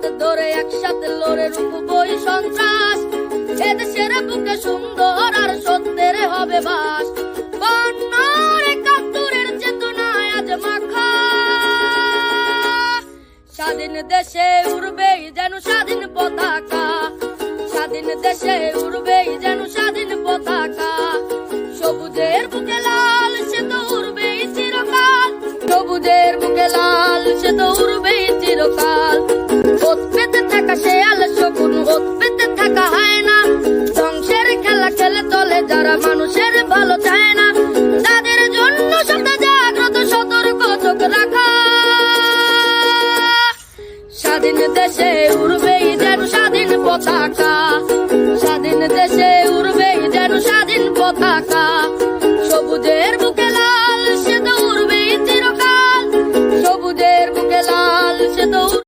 হাত ধরে একসাথে লড়ে রুখবই সন্ত্রাস। এদেশের বুকে সুন্দর আর সত্যের হবে বাস। স্বাধীন দেশে উড়বেই যেন স্বাধীন পতাকা। স্বাধীন দেশে উড়বেই যেন স্বাধীন পতাকা। সবুজের বুকে লাল, সে তো উড়বেই চিরকাল। সবুজের বুকে লাল, সে তো কোন রোদ পেতে থাকা হয় না। ধ্বংসের খেলা খেলে চলে যারা মানুষের ভালো চায় না। তাদের জন্য সদা জাগ্রত, সতর্ক, চোখ রাখা। স্বাধীন দেশে উড়বেই যেন স্বাধীন পতাকা। স্বাধীন দেশে উড়বেই যেন স্বাধীন পতাকা। সবুজের বুকে লাল, সে তো চিরকাল। সবুজের বুকে লাল, সে তো